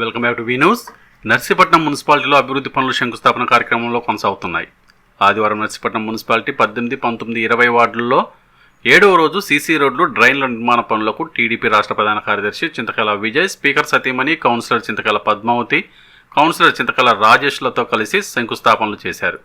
Welcome back to V news. Narsipatnam మున్సిపాలిటీలో అభివృద్ధి పనులు శంకుస్థాపన కార్యక్రమంలో కొనసాగుతున్నాయి. ఆదివారం నర్సీపట్నం మున్సిపాలిటీ పద్దెనిమిది పంతొమ్మిది ఇరవై వార్డుల్లో ఏడవ రోజు సీసీ రోడ్లు డ్రైన్ల నిర్మాణ పనులకు టీడీపీ రాష్ట్ర ప్రధాన కార్యదర్శి చింతకల విజయ్ స్పీకర్ సతీమణి కౌన్సిలర్ చింతకల పద్మావతి కౌన్సిలర్ చింతకల రాజేష్లతో కలిసి శంకుస్థాపనలు చేశారు.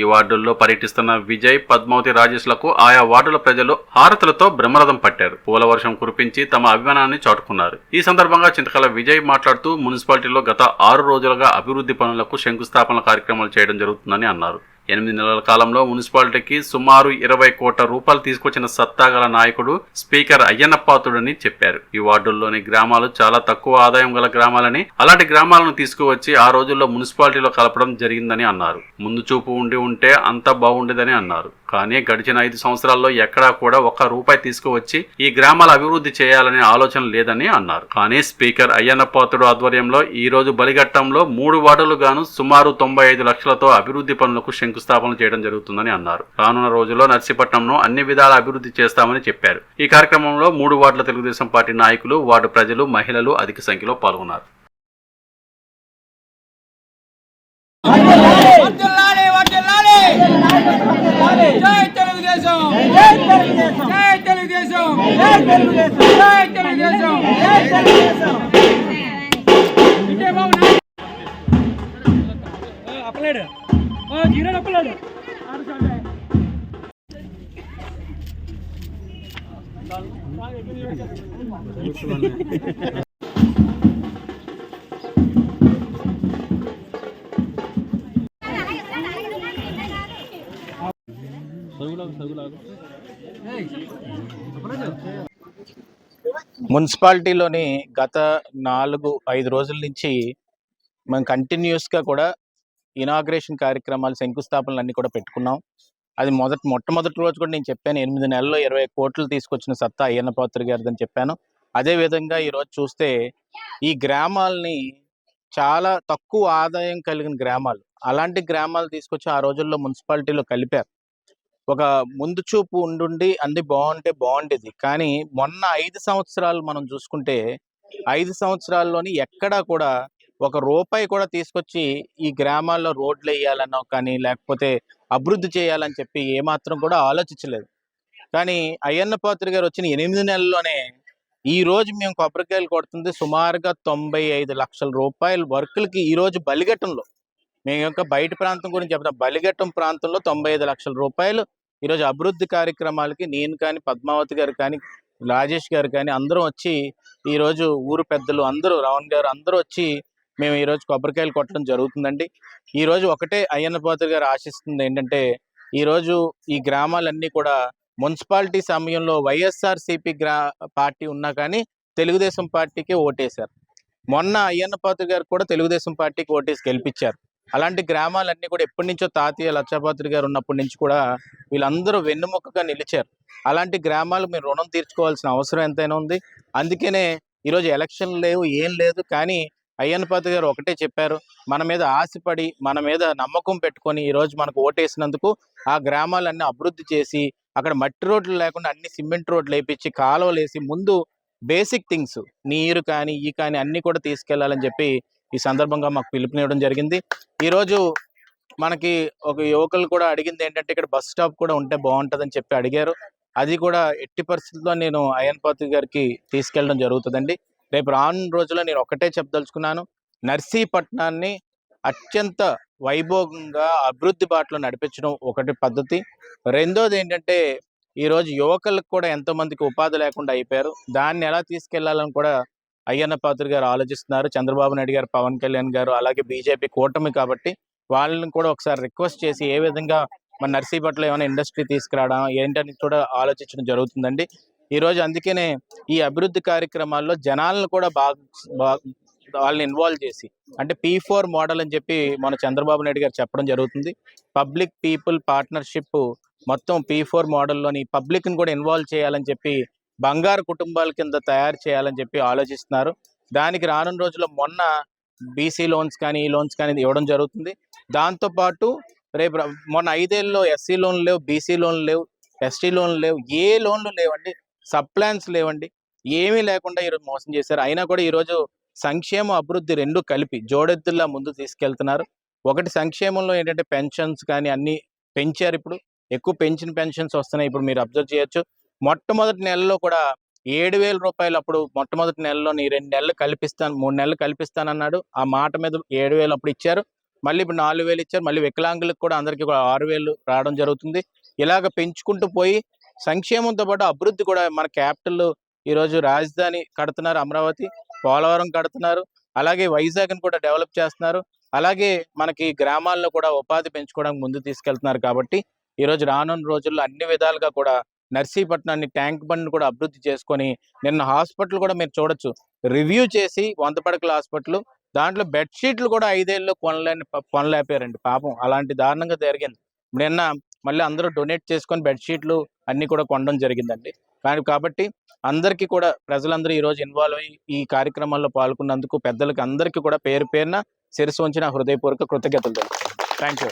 ఈ వార్డుల్లో పర్యటిస్తున్న విజయ్ పద్మావతి రాజేష్లకు ఆయా వార్డుల ప్రజలు హారతులతో బ్రహ్మరథం పట్టారు. పూల వర్షం కురిపించి తమ అభిమానాన్ని చాటుకున్నారు. ఈ సందర్భంగా చింతకల విజయ్ మాట్లాడుతూ మున్సిపాలిటీలో గత ఆరు రోజులుగా అభివృద్ధి పనులకు శంకుస్థాపన కార్యక్రమాలు చేయడం జరుగుతుందని అన్నారు. ఎనిమిది నెలల కాలంలో మున్సిపాలిటీకి సుమారు ఇరవై కోట్ల రూపాయలు తీసుకొచ్చిన సత్తాగల నాయకుడు స్పీకర్ అయ్యన్నపాతుడని చెప్పారు. ఈ వార్డుల్లోని గ్రామాలు చాలా తక్కువ ఆదాయం గల గ్రామాలని అలాంటి గ్రామాలను తీసుకువచ్చి ఆ రోజుల్లో మున్సిపాలిటీలో కలపడం జరిగిందని అన్నారు. ముందు చూపు ఉండి ఉంటే అంత బాగుండేదని అన్నారు. కానీ గడిచిన ఐదు సంవత్సరాల్లో ఎక్కడా కూడా ఒక్క రూపాయి తీసుకువచ్చి ఈ గ్రామాల అభివృద్ధి చేయాలనే ఆలోచన లేదని అన్నారు. కానీ స్పీకర్ అయ్యన్నపాతుడు ఆధ్వర్యంలో ఈ రోజు బలిఘట్టంలో మూడు వార్డులు గాను సుమారు తొంభై ఐదు లక్షలతో అభివృద్ధి పనులకు శంకుస్థాపన చేయడం జరుగుతుందని అన్నారు. రానున్న రోజుల్లో నర్సీపట్నంను అన్ని విధాల అభివృద్ధి చేస్తామని చెప్పారు. ఈ కార్యక్రమంలో మూడు వార్డుల తెలుగుదేశం పార్టీ నాయకులు వార్డు ప్రజలు మహిళలు అధిక సంఖ్యలో పాల్గొన్నారు. అప్పలేడు. మున్సిపాలిటీలోని గత నాలుగు ఐదు రోజుల నుంచి మనం కంటిన్యూస్గా కూడా ఇనాగ్రేషన్ కార్యక్రమాలు శంకుస్థాపనలు అన్నీ కూడా పెట్టుకున్నాం. అది మొదటి మొట్టమొదటి రోజు కూడా నేను చెప్పాను ఎనిమిది నెలల్లో ఇరవై కోట్లు తీసుకొచ్చిన సత్తా అయ్యన్న పాత్ర గారిదని చెప్పాను. అదేవిధంగా ఈరోజు చూస్తే ఈ గ్రామాలని చాలా తక్కువ ఆదాయం కలిగిన గ్రామాలు అలాంటి గ్రామాలు తీసుకొచ్చి ఆ రోజుల్లో మున్సిపాలిటీలో కలిపారు. ఒక ముందు చూపు ఉండుండి అన్ని బాగుంటే బాగుండేది. కానీ మొన్న ఐదు సంవత్సరాలు మనం చూసుకుంటే ఐదు సంవత్సరాల్లోని ఎక్కడా కూడా ఒక రూపాయి కూడా తీసుకొచ్చి ఈ గ్రామాల్లో రోడ్లు వేయాలనో కానీ లేకపోతే అభివృద్ధి చేయాలని చెప్పి ఏమాత్రం కూడా ఆలోచించలేదు. కానీ అయ్యన్న పాత్రి గారు వచ్చిన ఎనిమిది నెలల్లోనే ఈ రోజు మేము కొబ్బరికాయలు కొడుతుంది సుమారుగా తొంభై ఐదు లక్షల రూపాయల వర్కులకి ఈ రోజు బలిఘట్టంలో. మేము యొక్క బయట ప్రాంతం గురించి చెప్తాం బలిఘట్టం ప్రాంతంలో తొంభై ఐదు లక్షల రూపాయలు ఈరోజు అభివృద్ధి కార్యక్రమాలకి నేను కానీ పద్మావతి గారు కానీ రాజేష్ గారు కానీ అందరం వచ్చి ఈరోజు ఊరు పెద్దలు అందరూ రావణ్ గారు అందరూ వచ్చి మేము ఈరోజు కొబ్బరికాయలు కొట్టడం జరుగుతుందండి. ఈరోజు ఒకటే అయ్యన్న పాత్ర గారు ఆశిస్తుంది ఏంటంటే ఈరోజు ఈ గ్రామాలన్నీ కూడా మున్సిపాలిటీ సమయంలో వైఎస్ఆర్ సిపి గ్రా పార్టీ ఉన్నా కానీ తెలుగుదేశం పార్టీకి ఓటేశారు. మొన్న అయ్యన్న పాత్ర గారు కూడా తెలుగుదేశం పార్టీకి ఓటేసి గెలిపించారు. అలాంటి గ్రామాలన్నీ కూడా ఎప్పటి నుంచో తాతయ్య లచ్చాపాత్రి గారు ఉన్నప్పటి నుంచి కూడా వీళ్ళందరూ వెన్నుముకగా నిలిచారు. అలాంటి గ్రామాలు మీరు రుణం తీర్చుకోవాల్సిన అవసరం ఎంతైనా ఉంది. అందుకనే ఈరోజు ఎలక్షన్ లేవు ఏం లేదు. కానీ అయ్యన్నపాత్రి గారు ఒకటే చెప్పారు. మన మీద ఆశపడి మన మీద నమ్మకం పెట్టుకొని ఈరోజు మనకు ఓటేసినందుకు ఆ గ్రామాలన్నీ అభివృద్ధి చేసి అక్కడ మట్టి రోడ్లు లేకుండా అన్ని సిమెంట్ రోడ్లు వేపించి కాలువలు వేసి ముందు బేసిక్ థింగ్స్ నీరు కానీ ఈ కానీ అన్ని కూడా తీసుకెళ్ళాలని చెప్పి ఈ సందర్భంగా మాకు పిలుపునివ్వడం జరిగింది. ఈరోజు మనకి ఒక యువకులు కూడా అడిగింది ఏంటంటే ఇక్కడ బస్ స్టాప్ కూడా ఉంటే బాగుంటుందని చెప్పి అడిగారు. అది కూడా ఎట్టి పరిస్థితుల్లో నేను అయ్యన్ గారికి తీసుకెళ్ళడం జరుగుతుందండి. రేపు రాను రోజుల్లో నేను ఒకటే చెప్పదలుచుకున్నాను. నర్సీపట్నాన్ని అత్యంత వైభోగంగా అభివృద్ధి బాటలో నడిపించడం ఒకటి పద్ధతి. రెండోది ఏంటంటే ఈరోజు యువకులకు కూడా ఎంతో మందికి ఉపాధి లేకుండా అయిపోయారు. దాన్ని ఎలా తీసుకెళ్ళాలని కూడా అయ్యన్న పాత్రి గారు ఆలోచిస్తున్నారు. చంద్రబాబు నాయుడు గారు పవన్ కళ్యాణ్ గారు అలాగే బీజేపీ కూటమి కాబట్టి వాళ్ళని కూడా ఒకసారి రిక్వెస్ట్ చేసి ఏ విధంగా మన నర్సీపట్లో ఏమైనా ఇండస్ట్రీ తీసుకురావడం ఏంటని కూడా ఆలోచించడం జరుగుతుందండి. ఈ రోజు అందుకనే ఈ అభివృద్ధి కార్యక్రమాల్లో జనాలను కూడా బాగా బా- వాళ్ళని ఇన్వాల్వ్ చేసి అంటే పీ ఫోర్ మోడల్ అని చెప్పి మన చంద్రబాబు నాయుడు గారు చెప్పడం జరుగుతుంది. పబ్లిక్ పీపుల్ పార్ట్నర్షిప్ మొత్తం పీ ఫోర్ మోడల్లోని పబ్లిక్ని కూడా ఇన్వాల్వ్ చేయాలని చెప్పి బంగారు కుటుంబాల కింద తయారు చేయాలని చెప్పి ఆలోచిస్తున్నారు. దానికి రానున్న రోజుల్లో మొన్న బీసీ లోన్స్ కానీ ఈ లోన్స్ కానీ ఇవ్వడం జరుగుతుంది. దాంతోపాటు రేపు మొన్న ఐదేళ్ళలో ఎస్సీ లోన్లు లేవు బీసీ లోన్లు లేవు ఎస్టీ లోన్లు లేవు ఏ లోన్లు లేవండి. సబ్ ప్లాన్స్ లేవండి. ఏమీ లేకుండా ఈరోజు మోసం చేశారు. అయినా కూడా ఈరోజు సంక్షేమ అభివృద్ధి రెండు కలిపి జోడెత్తుల్లా ముందు తీసుకెళ్తున్నారు. ఒకటి సంక్షేమంలో ఏంటంటే పెన్షన్స్ కానీ అన్నీ పెంచారు ఇప్పుడు. ఎక్కువ పెన్షన్ పెన్షన్స్ వస్తున్నాయి ఇప్పుడు మీరు అబ్జర్వ్ చేయొచ్చు. మొట్టమొదటి నెలలో కూడా ఏడు వేల రూపాయలు అప్పుడు మొట్టమొదటి నెలలో నీ రెండు నెలలు కల్పిస్తాను మూడు నెలలు కల్పిస్తానన్నాడు. ఆ మాట మీద ఏడు వేలు అప్పుడు ఇచ్చారు. మళ్ళీ ఇప్పుడు నాలుగు వేలు ఇచ్చారు. మళ్ళీ వికలాంగులకు కూడా అందరికీ కూడా ఆరు వేలు రావడం జరుగుతుంది. ఇలాగ పెంచుకుంటూ పోయి సంక్షేమంతో పాటు అభివృద్ధి కూడా మన క్యాపిటల్ ఈరోజు రాజధాని కడుతున్నారు అమరావతి పోలవరం కడుతున్నారు. అలాగే వైజాగ్ని కూడా డెవలప్ చేస్తున్నారు. అలాగే మనకి గ్రామాల్లో కూడా ఉపాధి పెంచుకోవడానికి ముందు తీసుకెళ్తున్నారు కాబట్టి ఈరోజు రానున్న రోజుల్లో అన్ని విధాలుగా కూడా నర్సీపట్నాన్ని ట్యాంక్ బండ్ కూడా అభివృద్ధి చేసుకొని నిన్న హాస్పిటల్ కూడా మీరు చూడొచ్చు. రివ్యూ చేసి వంద పడకల హాస్పిటల్ దాంట్లో బెడ్షీట్లు కూడా ఐదేళ్ళు కొనలేని కొనలేపారండి పాపం అలాంటి దారుణంగా జరిగింది. నిన్న మళ్ళీ అందరూ డొనేట్ చేసుకొని బెడ్షీట్లు అన్ని కూడా కొనడం జరిగిందండి. కానీ కాబట్టి అందరికీ కూడా ప్రజలందరూ ఈ రోజు ఇన్వాల్వ్ అయ్యి ఈ కార్యక్రమాల్లో పాల్గొన్నందుకు పెద్దలకు అందరికీ కూడా పేరు పేరున శిరసు ఉంచిన హృదయపూర్వక కృతజ్ఞతలు థ్యాంక్ యూ